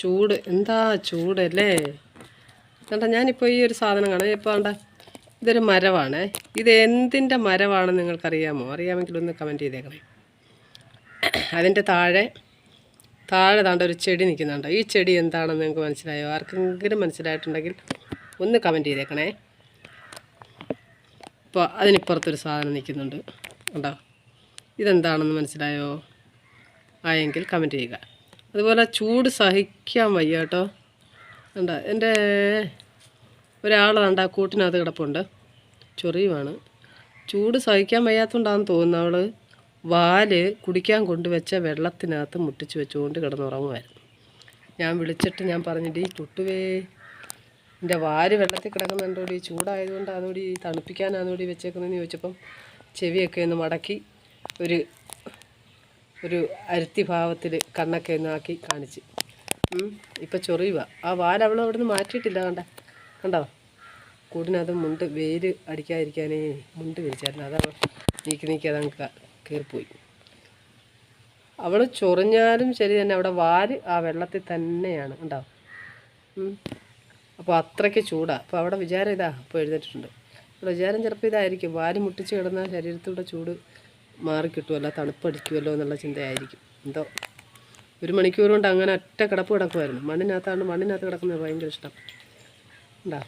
ചൂട്. എന്താ ചൂടല്ലേ കണ്ട ഞാനിപ്പോൾ ഈ ഒരു സാധനം കാണാം. ഇപ്പോൾ കണ്ട ഇതൊരു മരമാണ് ഇത് എന്തിന്റെ മരമാണെന്ന് നിങ്ങൾക്കറിയാമോ? അറിയാമെങ്കിൽ ഒന്ന് കമന്റ് ചെയ്തേക്കണേ. അതിന്റെ താഴെ താഴെ താണ്ട ഒരു ചെടി നിൽക്കുന്നുണ്ടോ. ഈ ചെടി എന്താണെന്ന് നിങ്ങൾക്ക് മനസ്സിലായോ? ആർക്കെങ്കിലും മനസ്സിലായിട്ടുണ്ടെങ്കിൽ ഒന്ന് കമന്റ് ചെയ്തേക്കണേ. ഇപ്പോൾ അതിനിപ്പുറത്തൊരു സാധനം നിൽക്കുന്നുണ്ട്. ഉണ്ടോ ഇതെന്താണെന്ന് മനസ്സിലായോ? ആയെങ്കിൽ കമന്റ് ചെയ്യുക. അതുപോലെ ചൂട് സഹിക്കാൻ വയ്യ കേട്ടോ. കണ്ട? എന്റെ ഒരാൾ കണ്ട കൂട്ടിനകത്ത് കിടപ്പുണ്ട്. ചൊറിയുമാണ് ചൂട് സഹിക്കാൻ വയ്യാത്തതുകൊണ്ടാണെന്ന് തോന്നുന്നു അവൾ വാൽ കുടിക്കാൻ കൊണ്ടുവച്ച വെള്ളത്തിനകത്ത് മുട്ടിച്ച് വെച്ചുകൊണ്ട് കിടന്നുറങ്ങുമായിരുന്നു ഞാൻ വിളിച്ചിട്ട് ഞാൻ പറഞ്ഞിട്ട് ഈ തൊട്ടുവേ എന്റെ വാൽ വെള്ളത്തിൽ കിടക്കുന്നുണ്ടോടി? ചൂടായതുകൊണ്ട് അതോടി തണുപ്പിക്കാനാണോടി വെച്ചേക്കുന്നതെന്ന് ചോദിച്ചപ്പം ചെവിയൊക്കെ ഒന്ന് മടക്കി ഒരു ഒരു അരുത്തി ഭാവത്തിൽ കണ്ണൊക്കെ ഒന്നാക്കി കാണിച്ച്. ഇപ്പം ചൊറിയുക ആ വാൽ അവിടെ നിന്ന് മാറ്റിയിട്ടില്ല കണ്ട? കണ്ടോ? കൂടിനകത്ത് മുണ്ട് വെയിൽ അടിക്കാതിരിക്കാനേ മുണ്ട് വിരിച്ചായിരുന്നു അതാണ് നീക്കി നീക്കി അതങ്ങ് കീറിപ്പോയി. അവൾ ചൊറിഞ്ഞാലും ശരി തന്നെ അവിടെ വാൽ ആ വെള്ളത്തിൽ തന്നെയാണ് ഉണ്ടാവും അപ്പോൾ അത്രയ്ക്ക് ചൂടാണ് അപ്പോൾ അവിടെ വിചാരം ഇതാ അപ്പോൾ എഴുതിയിട്ടുണ്ട് അവിടെ വിചാരം ചിലപ്പോൾ ഇതായിരിക്കും. വാൽ മുട്ടിച്ച് കിടന്നാൽ ശരീരത്തിലൂടെ ചൂട് മാറിക്കിട്ടുമല്ലോ തണുപ്പടിക്കുമല്ലോ എന്നുള്ള ചിന്തയായിരിക്കും. എന്തോ ഒരു മണിക്കൂർ കൊണ്ട് അങ്ങനെ ഒറ്റ കിടപ്പ് കിടക്കുമായിരുന്നു. മണ്ണിനകത്താണ് മണ്ണിനകത്ത് കിടക്കുന്നത് ഭയങ്കര ഇഷ്ടം. ഉണ്ടാ?